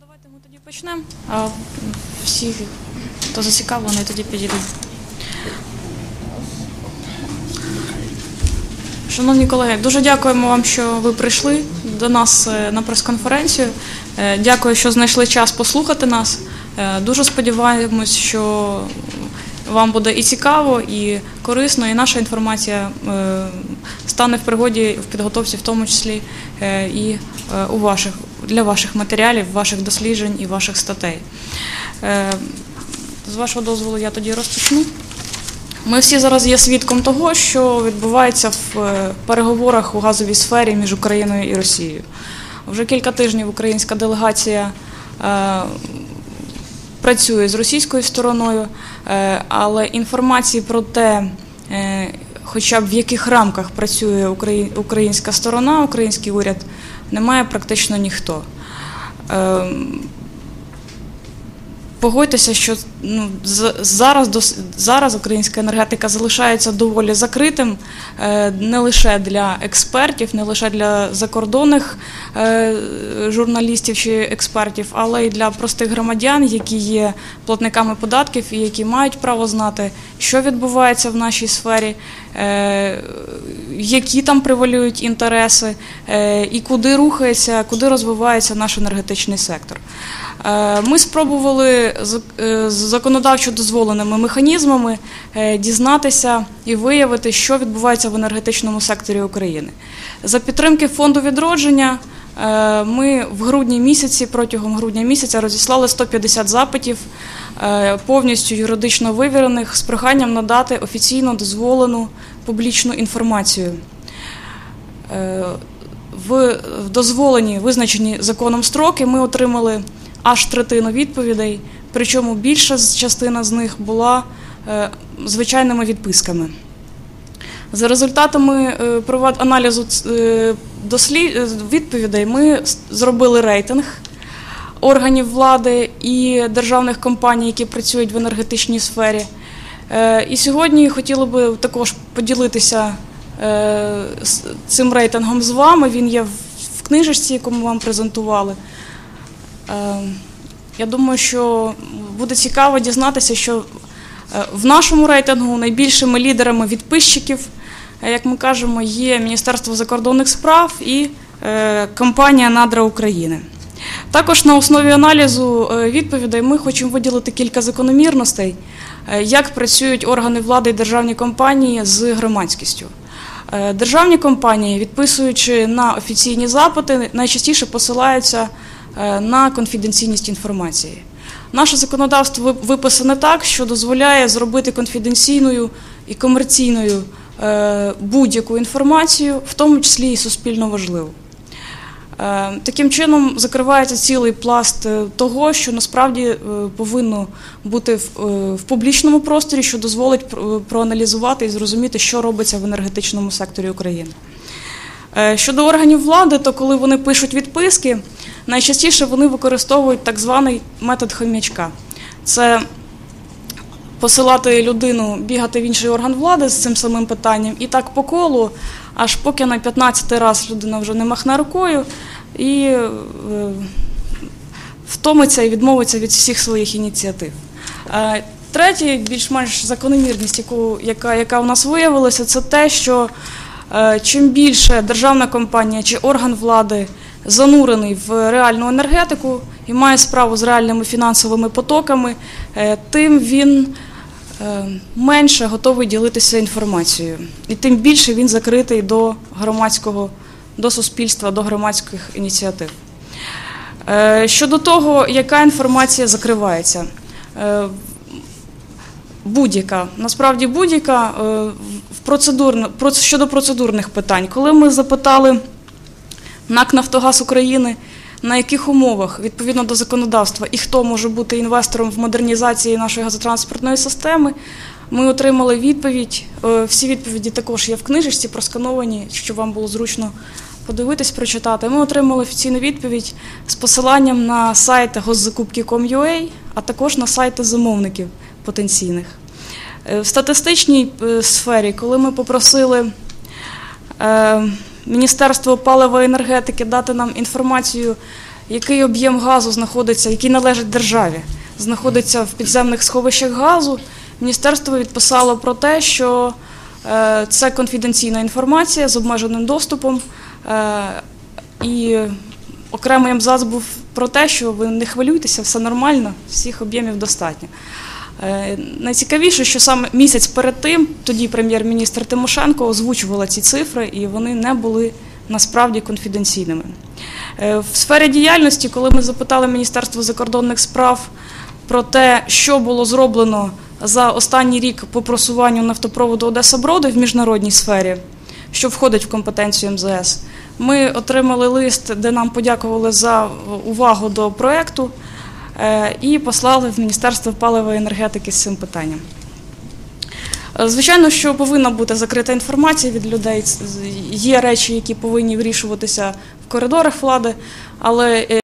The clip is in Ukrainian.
давайте ми тоді почнемо. А всі, хто зацікавлений, тоді підійдуть. Шановні колеги, дуже дякуємо вам, що ви прийшли до нас е, на прес-конференцію. Е, Дякую, що знайшли час послухати нас. Е, Дуже сподіваємось, що вам буде і цікаво, і корисно, і наша інформація стане в пригоді в підготовці, в тому числі і у ваших для ваших матеріалів, ваших досліджень і ваших статей. Е, З вашого дозволу я тоді розпочну. Ми всі зараз є свідком того, що відбувається в е, переговорах у газовій сфері між Україною і Росією. Вже кілька тижнів українська делегація е, працює з російською стороною, але інформації про те, хоча б в яких рамках працює українська сторона, український уряд, не має практично ніхто. Погодьтеся, що ну, зараз, зараз українська енергетика залишається доволі закритим е, не лише для експертів, не лише для закордонних е, журналістів чи експертів, але й для простих громадян, які є платниками податків і які мають право знати, що відбувається в нашій сфері, е, які там превалюють інтереси, і куди рухається, куди розвивається наш енергетичний сектор. Е, Ми спробували з е, законодавчо дозволеними механізмами е, дізнатися і виявити, що відбувається в енергетичному секторі України. За підтримки фонду відродження ми в грудні місяці, протягом грудня місяця, розіслали 150 запитів, повністю юридично вивірених, з проханням надати офіційно дозволену публічну інформацію. В дозволені визначені законом строки ми отримали аж третину відповідей, причому більша частина з них була е, звичайними відписками. За результатами е, аналізу е, відповідей ми зробили рейтинг органів влади і державних компаній, які працюють в енергетичній сфері. І сьогодні хотіли би також поділитися цим рейтингом з вами. Він є в книжечці, яку ми вам презентували. Е, Я думаю, що буде цікаво дізнатися, що е, в нашому рейтингу найбільшими лідерами відписчиків, е, як ми кажемо, є Міністерство закордонних справ і е, компанія Надра України. Також на основі аналізу відповідей ми хочемо виділити кілька закономірностей, як працюють органи влади і державні компанії з громадськістю. Державні компанії, відписуючи на офіційні запити, найчастіше посилаються на конфіденційність інформації. Наше законодавство виписане так, що дозволяє зробити конфіденційною і комерційною е, будь-яку інформацію, в тому числі і суспільно важливу. Е, Таким чином закривається цілий пласт е, того, що насправді е, повинно бути в, е, публічному просторі, що дозволить проаналізувати і зрозуміти, що робиться в енергетичному секторі України. Е, Щодо органів влади, то коли вони пишуть відписки, найчастіше вони використовують так званий метод хомячка. Це посилати людину бігати в інший орган влади з цим самим питанням, і так по колу, аж поки на 15 раз людина вже не махне рукою і е, втомиться і відмовиться від всіх своїх ініціатив. Е, Третя, більш-менш закономірність, яку, яка, яка у нас виявилася, це те, що е, чим більше державна компанія чи орган влади занурений в реальну енергетику і має справу з реальними фінансовими потоками, е, тим він е, менше готовий ділитися інформацією, і тим більше він закритий до громадського, до суспільства, до громадських ініціатив. Е, Щодо того, яка інформація закривається, будь-яка, насправді будь-яка щодо процедурних питань. Коли ми запитали НАК Нафтогаз України, на яких умовах відповідно до законодавства і хто може бути інвестором в модернізації нашої газотранспортної системи, ми отримали відповідь. Е, Всі відповіді також є в книжечці, проскановані, щоб вам було зручно подивитись, прочитати. Ми отримали офіційну відповідь з посиланням на сайти госзакупки.com.ua, а також на сайти замовників потенційних. Е, В статистичній е, сфері, коли ми попросили Міністерство палива і енергетики дати нам інформацію, який об'єм газу знаходиться, який належить державі, знаходиться в підземних сховищах газу. Міністерство відписало про те, що е, це конфіденційна інформація з обмеженим доступом. Е, і окремий абзац був про те, що ви не хвилюйтеся, все нормально, всіх об'ємів достатньо. Е, Найцікавіше, що саме місяць перед тим тоді прем'єр-міністр Тимошенко озвучувала ці цифри, і вони не були насправді конфіденційними. Е, В сфері діяльності, коли ми запитали Міністерство закордонних справ про те, що було зроблено за останній рік по просуванню нафтопроводу Одеса Броди в міжнародній сфері, що входить в компетенцію МЗС, ми отримали лист, де нам подякували за увагу до проекту і послали в Міністерство паливої енергетики з цим питанням. Е, Звичайно, що повинна бути закрита інформація від людей. Є речі, які повинні вирішуватися в коридорах влади, але е,